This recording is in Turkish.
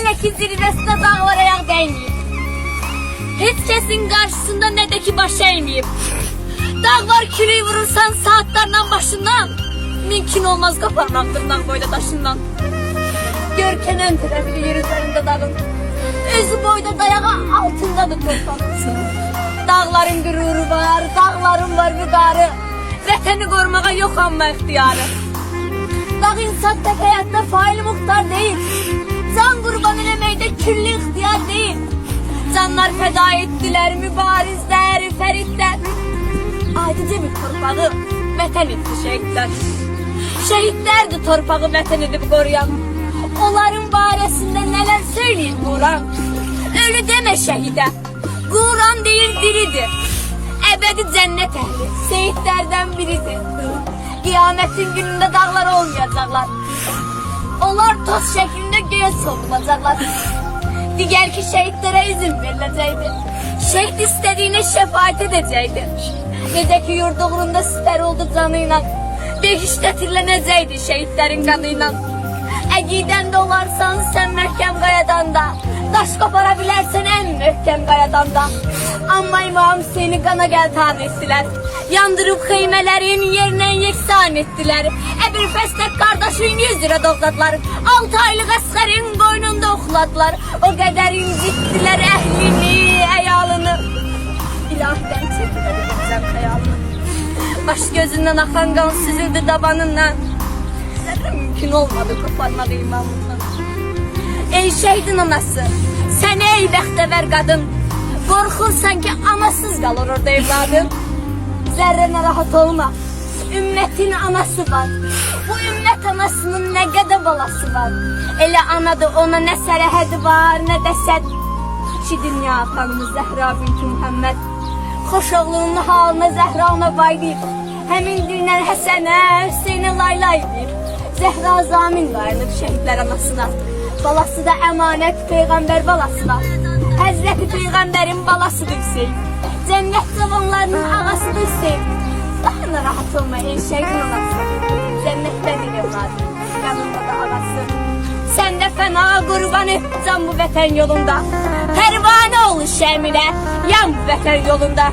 Hele ki zirvesinde dağlar ayak değmeyip. Hiç kesin karşısında ne de ki baş eğmeyip. Dağlar küreği vurursan saatlerden başından. Mümkün olmaz kaparmaktırdan boyda taşından. Görken ön tarafı yer üzerinde dağın. Özü boyda dayağı altındadır toprak. Dağların gururu var, dağların var müdarı. Vətəni qorumağa yox amma ixtiyarı. Dağ insan tek hayatta faili muhtar değil. Can kurban eləməkdə külli ixtiyar değil. Canlar feda ettiler mübarizler, feritler. Aydıca bir torpağı vətən etdi şehitler. Şehitlerdi torpağı vətən edip koruyan. Onların baresinde neler söyleyeyim Kur'an. Ölü deme şehide. Kur'an değil diridir. Ebedi cennet ehli. Şehitlerden biridir. Kıyametin gününde dağlar olmayacaklar. Onlar toz şeklinde göğe sokulacaklar. Diğer ki şehitlere izin verilecekti. Şehit istediğine şefaat edecekti. Necə ki yurdu uğrunda siper oldu canıyla. Behişlətirlənəcəkdi şehitlerin kanıyla. Əqiden dolarsan sen möhkəm qayadan da. Daş kopara bilərsən en möhkəm qayadan da. Amma İmam seni qana gəl tan etdilər. Yandırıb xeymələrin yerinə yeksan etdilər. Əbir fəstək qardaşın yüz lira doğladılar. Altı aylıq əsgərin qoynunda oxladılar. O qədər incitdilər əhlini, əyalını. İlahiden çektiler güzel hayalını. Baş gözünden akan kan süzüldü dabanından. Mümkün olmadı koparmadı imamından. Ey şehidin anası, sen ey bəxtəvər qadın. Qorxursan ki anasız qalır orada evladın. Zərrənə rahat olma. Ümmətin anası var. Bu ümmət anasının nə qədər balası var. Elə anadır ona nə sərəhədi var, nə də səd. Ki dünya xanımı Zəhra binti Muhammed Xoşoğlunun halına Zəhra ona baylayıb Həmin gündən Həsənə, Hüseynə laylay edib Zəhra zamin qayınıb şəhidlər anasına Balası da əmanət Peyğəmbər balasına Həzrəti Peyğəmbərin balasıdır Hüseyin Cənnət cavanlarının ağasıdır Hüseyin Daha narahat olma ey şəhidin anası Cənnətdədir evladı Yanında da ağası sen de fena kurban edeceğim bu vətən yolunda. Pervane ol şemine, yan bu vətən yolunda.